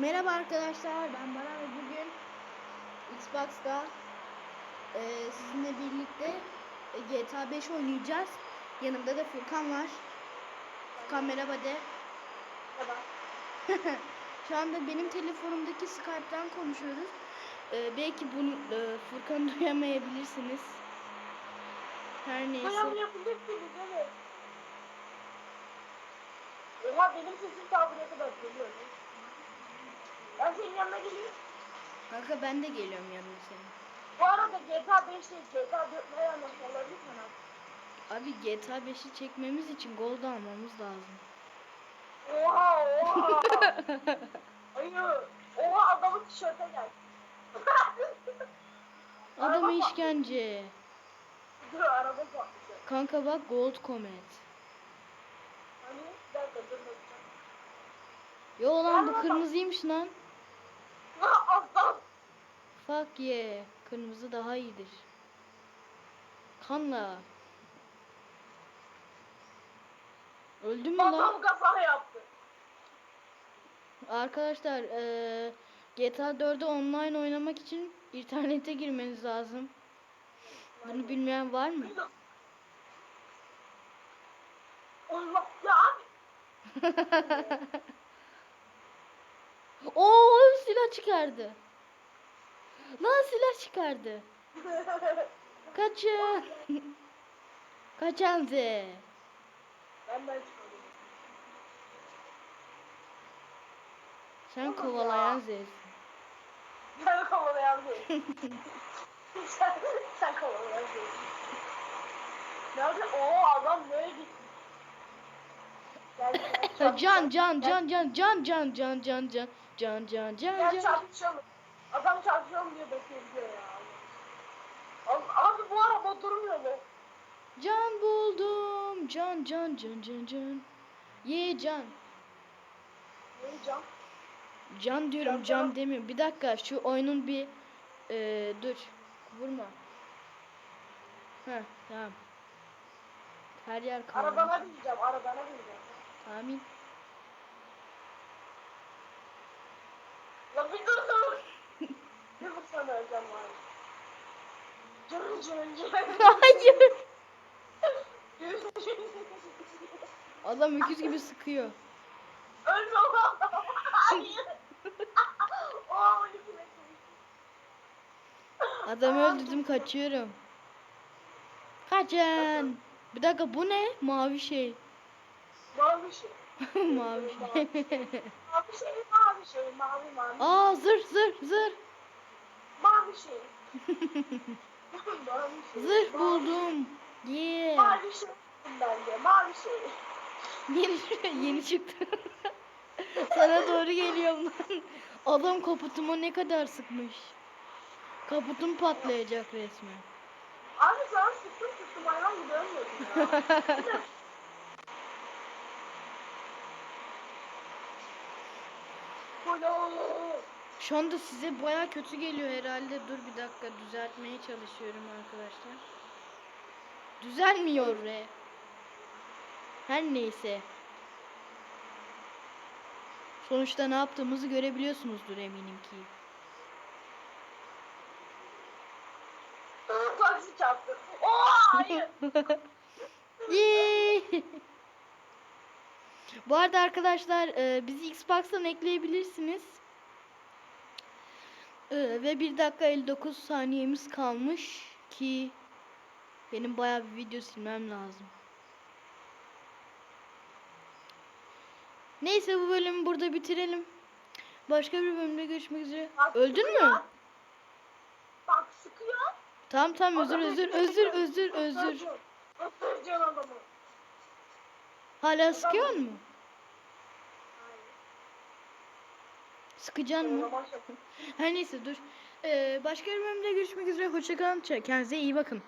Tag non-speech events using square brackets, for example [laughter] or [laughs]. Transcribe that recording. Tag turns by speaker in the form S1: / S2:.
S1: Merhaba arkadaşlar ben Baran ve bugün Xbox'ta e, sizinle birlikte e, GTA 5 oynayacağız. Yanımda da Furkan var. Furkan merhaba de.
S2: Merhaba. [laughs]
S1: Şu anda benim telefonumdaki Skype'tan konuşuyoruz. E, belki bunu e, Furkan'ı [laughs] duyamayabilirsiniz. Her neyse.
S2: Bayağı yapabilirsiniz evet. Oha benim sesim ta buraya kadar geliyor. Ben senin yanına geleyim.
S1: Kanka ben de geliyorum yanına senin.
S2: Bu arada GTA 5 değil GTA 4 ne yanlış olabilir mi?
S1: Abi GTA 5'i çekmemiz için gold almamız lazım.
S2: Oha oha. [laughs] Ayı. Oha adamın tişörte gel. [laughs]
S1: Adama
S2: Araba-
S1: işkence.
S2: Dur araba patlayacak.
S1: Kanka bak gold comet.
S2: Hani bir dakika dur bakacağım.
S1: Yo lan bu kırmızıymış lan. Fuck yeah. Kırmızı daha iyidir. Kanla. Öldün mü lan?
S2: Adam kaza yaptı.
S1: Arkadaşlar eee GTA 4'ü online oynamak için internete girmeniz lazım. Bunu bilmeyen var mı?
S2: Allah ya abi. [laughs]
S1: Oo silah çıkardı. Lan silah çıkardı. Kaçın. Kaçan Z.
S2: Benden çıkardım.
S1: Sen kovalayan
S2: ya.
S1: Z'sin.
S2: Sen kovalayan değil. sen, sen kovalayan değil. Nerede? Oo adam nereye gitti? Gel, gel,
S1: Can can
S2: gel-
S1: can can can can can can can can can can
S2: Gel
S1: can
S2: çarpışalım. Adam çarpışalım diye bekliyor ya. Abi, abi bu araba durmuyor mu?
S1: can buldum. Can can can can can. Ye can.
S2: Ne can?
S1: can diyorum
S2: Can,
S1: can demiyorum. Bir dakika şu oyunun bir eee dur. Vurma. Heh tamam. Her yer karanlık
S2: Arabana bineceğim, arabana bineceğim.
S1: amin
S2: Ya bir dur dur. bir vursana öleceğim var. Can can.
S1: hayır adam öküz gibi sıkıyor
S2: Ölme ulan. Hayır. Yükle.
S1: adamı öldürdüm kaçıyorum kaçın bir dakika bu ne mavi şey
S2: Mavi şey. [laughs]
S1: mavi şey
S2: Mavi şey, mavi şey, mavi mavi.
S1: Aa zırh zırh zırh.
S2: Mavi şey. [laughs]
S1: Zırh buldum. Yeah.
S2: Mavi şey. Bence mavi şey.
S1: Yeni, yeni çıktı. Sana doğru geliyorum lan. Adam kaputuma ne kadar sıkmış. Kaputum patlayacak resmen.
S2: Abi sana sıktım sıktım hayvan gibi ölmüyorsun ya. [laughs] Kolo.
S1: Şu anda size baya kötü geliyor herhalde. Dur bir dakika düzeltmeye çalışıyorum arkadaşlar. Düzelmiyor re. Her neyse. Sonuçta ne yaptığımızı görebiliyorsunuzdur eminim ki.
S2: Taksi çarptı. [laughs] Oo hayır.
S1: Yay! Bu arada arkadaşlar e, bizi Xbox'tan ekleyebilirsiniz. E, ve 1 dakika 59 saniyemiz kalmış ki benim bayağı bir video silmem lazım. Neyse bu bölümü burada bitirelim. Başka bir bölümde görüşmek üzere.
S2: Bak,
S1: Öldün mü?
S2: Bak sıkıyor.
S1: Tamam tamam özür özür özür özür özür.
S2: Öldüreceksin. Öldüreceksin adamı.
S1: Hala sıkıyor mu? Sıkacaksın mı? Her neyse dur. Ee, başka bir bölümde görüşmek üzere. Hoşçakalın. Kendinize iyi bakın.